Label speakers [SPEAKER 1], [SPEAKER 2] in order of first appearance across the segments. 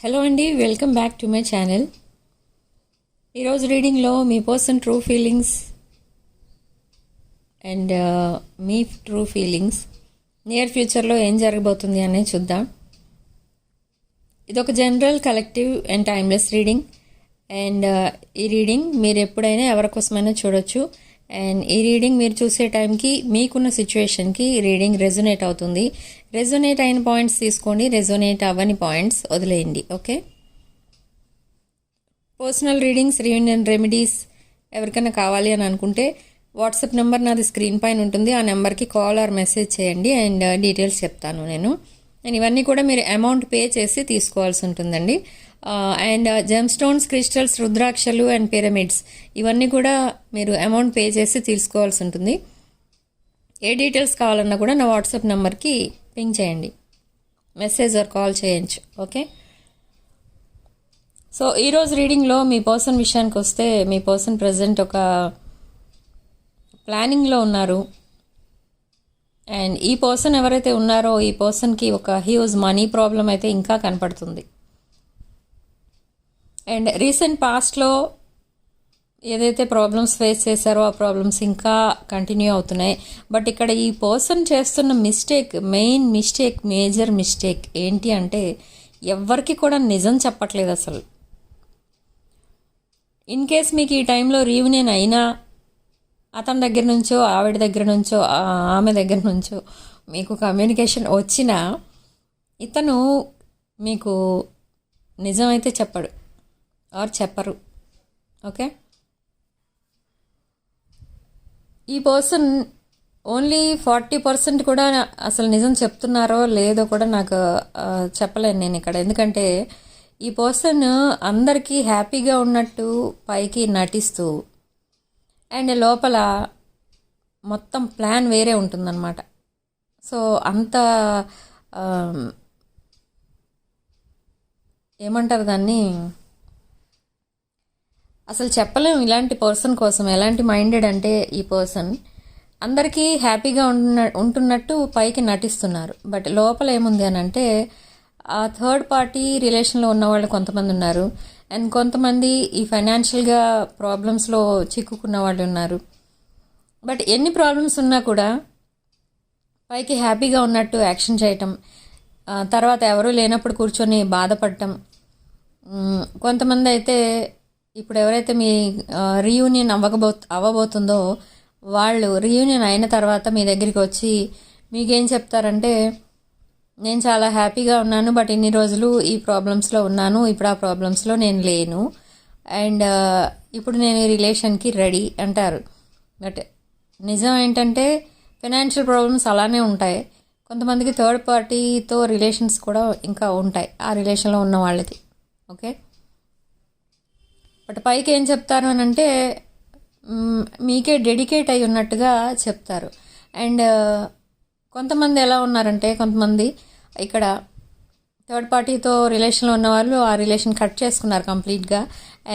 [SPEAKER 1] Hello అండి welcome back to my channel ఈరోజు రీడింగ్లో మీ పర్సన్ ట్రూ ఫీలింగ్స్ అండ్ మీ ట్రూ ఫీలింగ్స్ నియర్ ఫ్యూచర్లో ఏం జరగబోతుంది అనేది చూద్దాం. ఇదొక general collective and timeless reading and ఈ రీడింగ్ మీరు ఎప్పుడైనా ఎవరికోసమైనా చూడొచ్చు. అండ్ ఈ రీడింగ్ మీరు చూసే టైంకి మీకున్న సిచ్యువేషన్కి రీడింగ్ రెజొనేట్ అవుతుంది. రెజొనేట్ అయిన పాయింట్స్ తీసుకోండి రెజొనేట్ అవ్వని పాయింట్స్ వదిలేయండి okay? Personal readings reunion remedies ఎవరికైనా కావాలి అని అనుకుంటే వాట్సాప్ నెంబర్ నాది స్క్రీన్ పైన ఉంటుంది. ఆ నెంబర్కి కాల్ ఆర్ మెసేజ్ చేయండి అండ్ డీటెయిల్స్ uh, చెప్తాను నేను. అండ్ ఇవన్నీ కూడా మీరు అమౌంట్ పే చేసి తీసుకోవాల్సి ఉంటుందండి. అండ్ జెమ్ స్టోన్స్ క్రిస్టల్స్ రుద్రాక్షలు అండ్ పిరమిడ్స్ ఇవన్నీ కూడా మీరు అమౌంట్ పే చేసి తీసుకోవాల్సి ఉంటుంది. ఏ డీటెయిల్స్ కావాలన్నా కూడా నా వాట్సాప్ నెంబర్కి పింక్ చేయండి. మెసేజ్ ఆర్ కాల్ చేయొచ్చు ఓకే సో ఈరోజు రీడింగ్లో మీ పర్సన్ విషయానికి వస్తే మీ పర్సన్ ప్రజెంట్ ఒక ప్లానింగ్లో ఉన్నారు. అండ్ ఈ పర్సన్ ఎవరైతే ఉన్నారో ఈ పర్సన్కి ఒక హ్యూజ్ మనీ ప్రాబ్లం అయితే ఇంకా కనపడుతుంది. అండ్ రీసెంట్ పాస్ట్లో ఏదైతే ప్రాబ్లమ్స్ ఫేస్ చేశారో ఆ ప్రాబ్లమ్స్ ఇంకా కంటిన్యూ అవుతున్నాయి. బట్ ఇక్కడ ఈ పర్సన్ చేస్తున్న mistake main mistake major mistake ఏంటి అంటే ఎవ్వరికి కూడా నిజం చెప్పట్లేదు అసలు. ఇన్ కేస్ మీకు ఈ టైంలో రీయూనియన్ అయినా అతని దగ్గర నుంచో ఆవిడ దగ్గర నుంచో ఆమె దగ్గర నుంచో మీకు కమ్యూనికేషన్ వచ్చినా ఇతను మీకు నిజం అయితే చెప్పడు. ఆర్ చెప్పరు. ఓకే? ఈ పర్సన్ ఓన్లీ ఫార్టీ పర్సెంట్ కూడా అసలు నిజం చెప్తున్నారో లేదో కూడా నాకు చెప్పలేను నేను ఇక్కడ. ఎందుకంటే ఈ పర్సన్ అందరికీ హ్యాపీగా ఉన్నట్టు పైకి నటిస్తూ అండ్ లోపల మొత్తం ప్లాన్ వేరే ఉంటుందన్నమాట. సో అంత ఏమంటారు దాన్ని? అసలు చెప్పలేము ఇలాంటి పర్సన్ కోసం. ఎలాంటి మైండెడ్ అంటే ఈ పర్సన్. అందరికీ హ్యాపీగా ఉంటున్న ఉంటున్నట్టు పైకి నటిస్తున్నారు. బట్ లోపల ఏముంది అని అంటే ఆ థర్డ్ పార్టీ రిలేషన్లో ఉన్న వాళ్ళు కొంతమంది ఉన్నారు. అండ్ కొంతమంది ఈ ఫైనాన్షియల్గా ప్రాబ్లమ్స్లో చిక్కుకున్న వాళ్ళు ఉన్నారు. బట్ ఎన్ని ప్రాబ్లమ్స్ ఉన్నా కూడా పైకి హ్యాపీగా ఉన్నట్టు యాక్షన్ చేయటం తర్వాత ఎవరూ లేనప్పుడు కూర్చొని బాధపడటం కొంతమంది అయితే ఇప్పుడు ఎవరైతే మీ రీయూనియన్ అవ్వకబో అవ్వబోతుందో వాళ్ళు రీయూనియన్ అయిన తర్వాత మీ దగ్గరికి వచ్చి మీకేం చెప్తారంటే నేను చాలా హ్యాపీగా ఉన్నాను బట్ ఇన్ని రోజులు ఈ ప్రాబ్లమ్స్లో ఉన్నాను ఇప్పుడు ఆ ప్రాబ్లమ్స్లో నేను లేను. అండ్ ఇప్పుడు నేను ఈ రిలేషన్కి రెడీ అంటారు. బట్ నిజం ఏంటంటే ఫినాన్షియల్ ప్రాబ్లమ్స్ అలానే ఉంటాయి. కొంతమందికి థర్డ్ పార్టీతో రిలేషన్స్ కూడా ఇంకా ఉంటాయి ఆ రిలేషన్లో ఉన్న వాళ్ళకి ఓకే? బట్ పైకి ఏం చెప్తారు అని అంటే మీకే డెడికేట్ అయి ఉన్నట్టుగా చెప్తారు. అండ్ కొంతమంది ఎలా ఉన్నారంటే కొంతమంది ఇక్కడ థర్డ్ పార్టీతో రిలేషన్లో ఉన్న వాళ్ళు ఆ రిలేషన్ కట్ చేసుకున్నారు కంప్లీట్గా.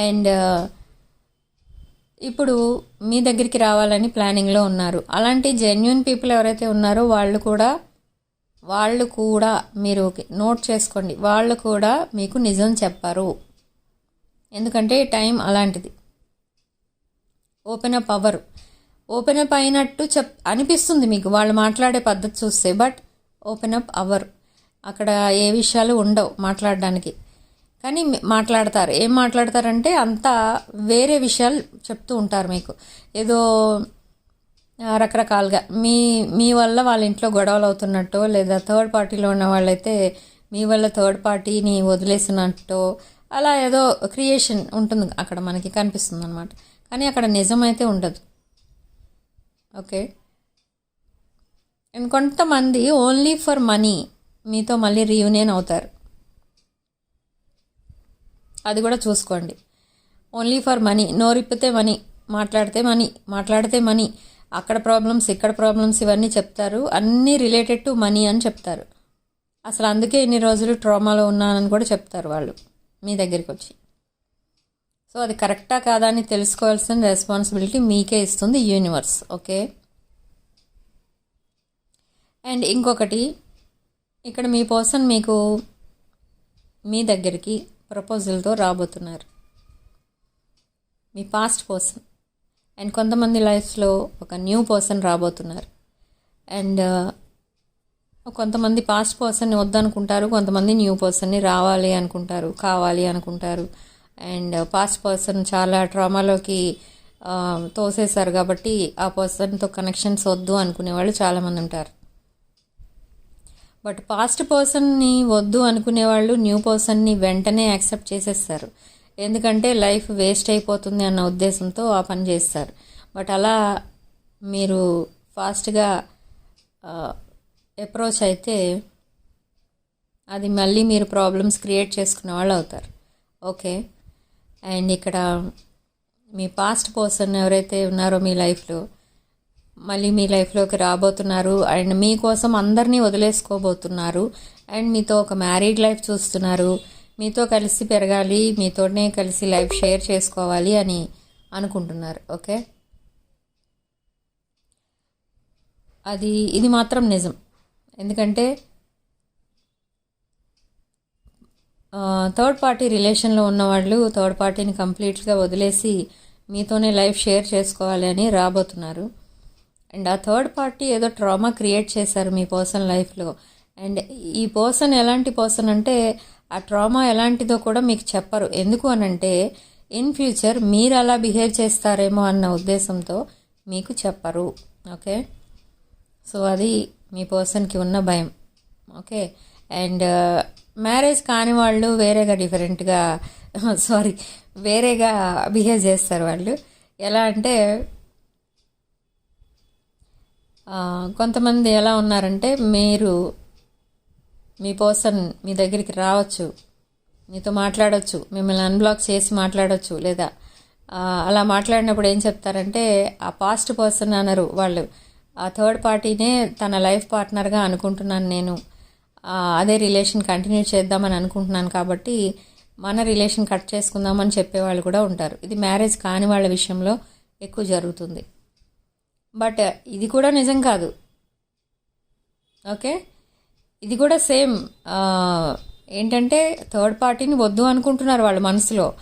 [SPEAKER 1] అండ్ ఇప్పుడు మీ దగ్గరికి రావాలని ప్లానింగ్లో ఉన్నారు. అలాంటి జెన్యున్ పీపుల్ ఎవరైతే ఉన్నారో వాళ్ళు కూడా వాళ్ళు కూడా మీరు నోట్ చేసుకోండి. వాళ్ళు కూడా మీకు నిజం చెప్పారు. ఎందుకంటే టైం అలాంటిది. ఓపెన్ అప్ అవర్. ఓపెన్ అప్ అయినట్టు చెప్ అనిపిస్తుంది మీకు వాళ్ళు మాట్లాడే పద్ధతి చూస్తే బట్ ఓపెన్ అప్ అవర్. అక్కడ ఏ విషయాలు ఉండవు మాట్లాడడానికి. కానీ మాట్లాడతారు. ఏం మాట్లాడతారంటే అంతా వేరే విషయాలు చెప్తూ ఉంటారు మీకు. ఏదో రకరకాలుగా. మీ మీ వల్ల వాళ్ళ ఇంట్లో గొడవలు అవుతున్నట్టో లేదా థర్డ్ పార్టీలో ఉన్న వాళ్ళైతే మీ వల్ల థర్డ్ పార్టీని వదిలేసినట్టో అలా ఏదో క్రియేషన్ ఉంటుంది అక్కడ మనకి కనిపిస్తుంది అనమాట కానీ అక్కడ నిజమైతే ఉండదు. ఓకే? కొంతమంది ఓన్లీ ఫర్ మనీ మీతో మళ్ళీ రీయూనియన్ అవుతారు. అది కూడా చూసుకోండి. ఓన్లీ ఫర్ మనీ నోరిప్పితే మనీ మాట్లాడితే మనీ మాట్లాడితే మనీ అక్కడ ప్రాబ్లమ్స్ ఇక్కడ ప్రాబ్లమ్స్ ఇవన్నీ చెప్తారు. అన్నీ రిలేటెడ్ టు మనీ అని చెప్తారు. అసలు అందుకే ఇన్ని రోజులు ట్రామాలో ఉన్నానని కూడా చెప్తారు వాళ్ళు. మీ దగ్గరికి వచ్చి సో అది కరెక్టా కాదా అని తెలుసుకోవాల్సిన రెస్పాన్సిబిలిటీ మీకే ఇస్తుంది యూనివర్స్ ఓకే? అండ్ ఇంకొకటి ఇక్కడ మీ పర్సన్ మీకు మీ దగ్గరికి ప్రపోజల్తో రాబోతున్నారు. మీ పాస్ట్ పర్సన్. అండ్ కొంతమంది లైఫ్లో ఒక న్యూ పర్సన్ రాబోతున్నారు. అండ్ కొంతమంది పాస్ట్ పర్సన్ని వద్దనుకుంటారు కొంతమంది న్యూ పర్సన్ని రావాలి అనుకుంటారు కావాలి అనుకుంటారు. అండ్ పాస్ట్ పర్సన్ చాలా ట్రామాలోకి తోసేశారు కాబట్టి ఆ పర్సన్తో కనెక్షన్స్ వద్దు అనుకునే వాళ్ళు చాలామంది ఉంటారు. బట్ పాస్ట్ పర్సన్ని వద్దు అనుకునే వాళ్ళు న్యూ పర్సన్ని వెంటనే యాక్సెప్ట్ చేసేస్తారు. ఎందుకంటే లైఫ్ వేస్ట్ అయిపోతుంది అన్న ఉద్దేశంతో ఆ పని చేస్తారు. బట్ అలా మీరు ఫాస్ట్గా అప్రోచ్ అయితే అది మళ్ళీ మీరు ప్రాబ్లమ్స్ క్రియేట్ చేసుకునే వాళ్ళు అవుతారు. ఓకే అండ్ ఇక్కడ మీ పాస్ట్ పర్సన్ ఎవరైతే ఉన్నారో మీ లైఫ్లో మళ్ళీ మీ లైఫ్లోకి రాబోతున్నారు. అండ్ మీకోసం అందరినీ వదిలేసుకోబోతున్నారు. అండ్ మీతో ఒక మ్యారీడ్ లైఫ్ చూస్తున్నారు. మీతో కలిసి పెరగాలి మీతోనే కలిసి లైఫ్ షేర్ చేసుకోవాలి అని అనుకుంటున్నారు. ఓకే అది ఇది మాత్రం నిజం. ఎందుకంటే థర్డ్ పార్టీ రిలేషన్లో ఉన్నవాళ్ళు థర్డ్ పార్టీని కంప్లీట్గా వదిలేసి మీతోనే లైఫ్ షేర్ చేసుకోవాలి అని రాబోతున్నారు. అండ్ ఆ థర్డ్ పార్టీ ఏదో ట్రామా క్రియేట్ చేశారు మీ పర్సన్ లైఫ్లో అండ్ ఈ పర్సన్ ఎలాంటి పర్సన్ అంటే ఆ ట్రామా ఎలాంటిదో కూడా మీకు చెప్పరు. ఎందుకు అనంటే ఇన్ ఫ్యూచర్ మీరు అలా బిహేవ్ చేస్తారేమో అన్న ఉద్దేశంతో మీకు చెప్పరు. ఓకే సో అది మీ పర్సన్కి ఉన్న భయం. ఓకే? అండ్ మ్యారేజ్ కాని వాళ్ళు వేరేగా డిఫరెంట్గా సారీ వేరేగా బిహేవ్ చేస్తారు వాళ్ళు. ఎలా అంటే కొంతమంది ఎలా ఉన్నారంటే మీరు మీ పర్సన్ మీ దగ్గరికి రావచ్చు. మీతో మాట్లాడవచ్చు మిమ్మల్ని అన్బ్లాక్ చేసి మాట్లాడవచ్చు లేదా అలా మాట్లాడినప్పుడు ఏం చెప్తారంటే ఆ పాస్ట్ పర్సన్ అనరు వాళ్ళు. ఆ థర్డ్ పార్టీనే తన లైఫ్ పార్ట్నర్గా అనుకుంటున్నాను నేను. అదే రిలేషన్ కంటిన్యూ చేద్దామని అనుకుంటున్నాను కాబట్టి మన రిలేషన్ కట్ చేసుకుందామని చెప్పేవాళ్ళు కూడా ఉంటారు. ఇది మ్యారేజ్ కాని వాళ్ళ విషయంలో ఎక్కువ జరుగుతుంది. బట్ uh, ఇది కూడా నిజం కాదు. ఓకే ఇది కూడా సేమ్ ఏంటంటే థర్డ్ పార్టీని వద్దు అనుకుంటున్నారు వాళ్ళు మనసులో.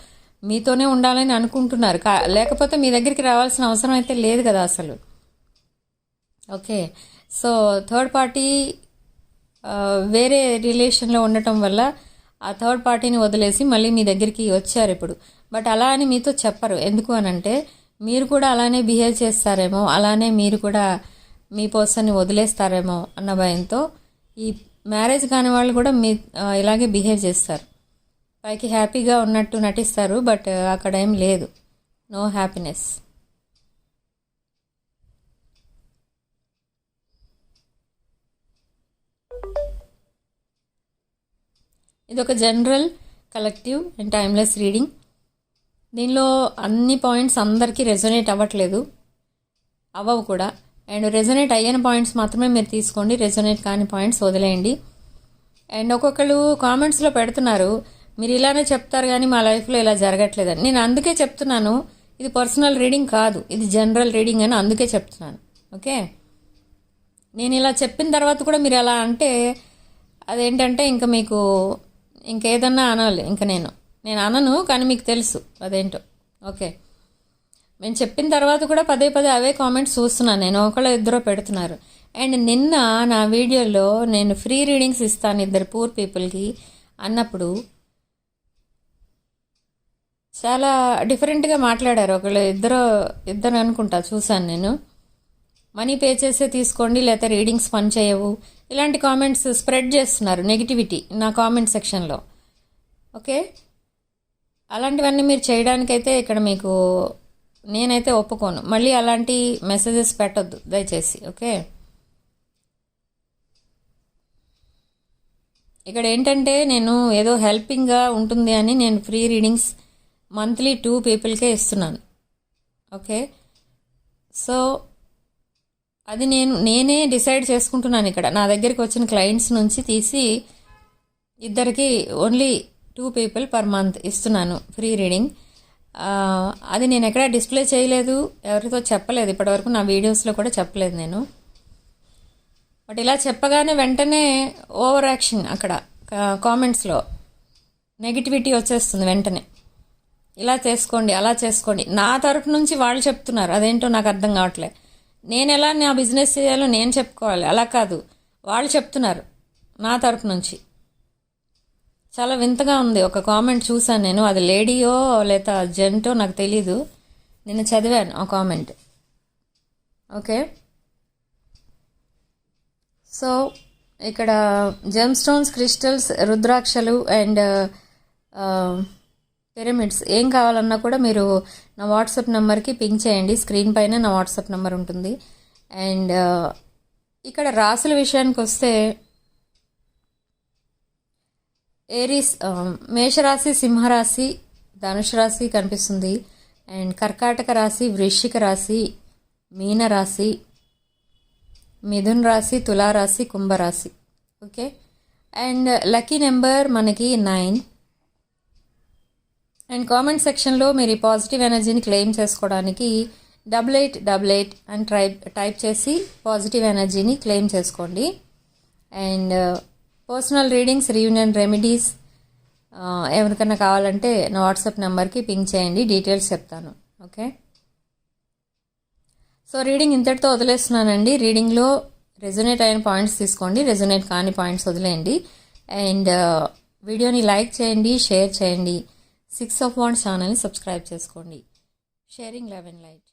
[SPEAKER 1] మీతోనే ఉండాలని అనుకుంటున్నారు. కా- లేకపోతే మీ దగ్గరికి రావాల్సిన అవసరం అయితే లేదు కదా అసలు. ఓకే. సో థర్డ్ పార్టీ వేరే రిలేషన్లో ఉండటం వల్ల ఆ థర్డ్ పార్టీని వదిలేసి మళ్ళీ మీ దగ్గరికి వచ్చారు ఇప్పుడు. బట్ అలా అని మీతో చెప్పరు. ఎందుకు అని అంటే మీరు కూడా అలానే బిహేవ్ చేస్తారేమో అలానే మీరు కూడా మీ పర్సన్ని వదిలేస్తారేమో అన్న భయంతో ఈ మ్యారేజ్ కాని వాళ్ళు కూడా మీ ఇలాగే బిహేవ్ చేస్తారు. పైకి హ్యాపీగా ఉన్నట్టు నటిస్తారు బట్ అక్కడ ఏం లేదు. No happiness. ఇది ఒక general collective and timeless reading. దీనిలో అన్ని పాయింట్స్ అందరికీ రెజొనేట్ అవ్వట్లేదు. అవ్వవు కూడా. అండ్ రెజొనేట్ అయిన పాయింట్స్ మాత్రమే మీరు తీసుకోండి. రెజొనేట్ కాని పాయింట్స్ వదిలేయండి. అండ్ ఒక్కొక్కరు కామెంట్స్లో పెడుతున్నారు మీరు ఇలానే చెప్తారు కానీ మా లైఫ్లో ఇలా జరగట్లేదని. నేను అందుకే చెప్తున్నాను ఇది పర్సనల్ రీడింగ్ కాదు. ఇది జనరల్ రీడింగ్ అని అందుకే చెప్తున్నాను. ఓకే? నేను ఇలా చెప్పిన తర్వాత కూడా మీరు అలా అంటే అదేంటంటే ఇంకా మీకు ఇంకేదన్నా అనాలి. ఇంకా నేను. నేను అనను కానీ మీకు తెలుసు అదేంటో. ఓకే. మేము చెప్పిన తర్వాత కూడా పదే పదే అవే కామెంట్స్ చూస్తున్నాను నేను ఒకళ్ళు ఇద్దరు పెడుతున్నారు. అండ్ నిన్న నా వీడియోలో నేను ఫ్రీ రీడింగ్స్ ఇస్తాను ఇద్దరు పూర్ పీపుల్కి అన్నప్పుడు చాలా డిఫరెంట్గా మాట్లాడారు. ఒకళ్ళు ఇద్దరు ఇద్దరు అనుకుంటా చూశాను నేను. మనీ పే చేసే తీసుకోండి లేకపోతే రీడింగ్స్ పని చేయవు. ఇలాంటి కామెంట్స్ స్ప్రెడ్ చేస్తున్నారు నెగిటివిటీ నా కామెంట్ సెక్షన్లో. ఓకే? అలాంటివన్నీ మీరు చేయడానికైతే ఇక్కడ మీకు నేనైతే ఒప్పుకోను. మళ్ళీ అలాంటి మెసేజెస్ పెట్టొద్దు దయచేసి. ఓకే? ఇక్కడ ఏంటంటే నేను ఏదో హెల్పింగ్గా ఉంటుంది అని నేను ఫ్రీ రీడింగ్స్ మంత్లీ టూ పీపుల్కే ఇస్తున్నాను. ఓకే? సో అది నేను నేనే డిసైడ్ చేసుకుంటున్నాను ఇక్కడ. నా దగ్గరికి వచ్చిన క్లయింట్స్ నుంచి తీసి ఇద్దరికి only two people per month ఇస్తున్నాను ఫ్రీ రీడింగ్ అది నేను ఎక్కడ డిస్ప్లే చేయలేదు ఎవరితో చెప్పలేదు. ఇప్పటివరకు నా వీడియోస్లో కూడా చెప్పలేదు నేను. బట్ ఇలా చెప్పగానే వెంటనే ఓవర్ యాక్షన్ అక్కడ కామెంట్స్లో నెగిటివిటీ వచ్చేస్తుంది వెంటనే. ఇలా చేసుకోండి అలా చేసుకోండి. నా తరపు నుంచి వాళ్ళు చెప్తున్నారు అదేంటో నాకు అర్థం కావట్లే. నేను ఎలా నా బిజినెస్ చేయాలో నేను చెప్పుకోవాలి. అలా కాదు. వాళ్ళు చెప్తున్నారు నా తరపు నుంచి. చాలా వింతగా ఉంది. ఒక కామెంట్ చూసాను నేను. అది లేడీయో లేదా జెంటో నాకు తెలీదు. నేను చదివాను ఆ కామెంట్. ఓకే? సో ఇక్కడ జెమ్ స్టోన్స్ క్రిస్టల్స్ రుద్రాక్షలు అండ్ పిరమిడ్స్ ఏం కావాలన్నా కూడా మీరు నా వాట్సాప్ నెంబర్కి పింక్ చేయండి. స్క్రీన్ పైన నా వాట్సాప్ నెంబర్ ఉంటుంది. అండ్ ఇక్కడ రాసుల విషయానికి వస్తే ఏరీస్ మేషరాశి సింహరాశి ధనుష్ రాశి కనిపిస్తుంది. అండ్ కర్కాటక రాశి వృశ్చిక రాశి మీన రాశి మిథున్ రాశి తులారాశి కుంభరాశి. ఓకే? అండ్ లక్కీ నెంబర్ మనకి నైన్. అండ్ కామెంట్ సెక్షన్లో మీరు ఈ పాజిటివ్ ఎనర్జీని క్లెయిమ్ చేసుకోవడానికి డబుల్ ఎయిట్ డబుల్ ఎయిట్ అని టైప్ టైప్ చేసి పాజిటివ్ ఎనర్జీని క్లెయిమ్ చేసుకోండి. And personal readings reunion remedies ఎవరికైనా కావాలంటే నా వాట్సాప్ నెంబర్కి పింక్ చేయండి డీటెయిల్స్ చెప్తాను. ఓకే? సో రీడింగ్ ఇంతటితో వదిలేస్తున్నానండి. రీడింగ్లో రెజొనేట్ అయిన పాయింట్స్ తీసుకోండి. రెజొనేట్ కాని పాయింట్స్ వదిలేయండి. అండ్ uh, వీడియోని లైక్ చేయండి షేర్ చేయండి. సిక్స్ ఆఫ్ వాన్ ఛానల్ని సబ్స్క్రైబ్ చేసుకోండి. Sharing eleven light.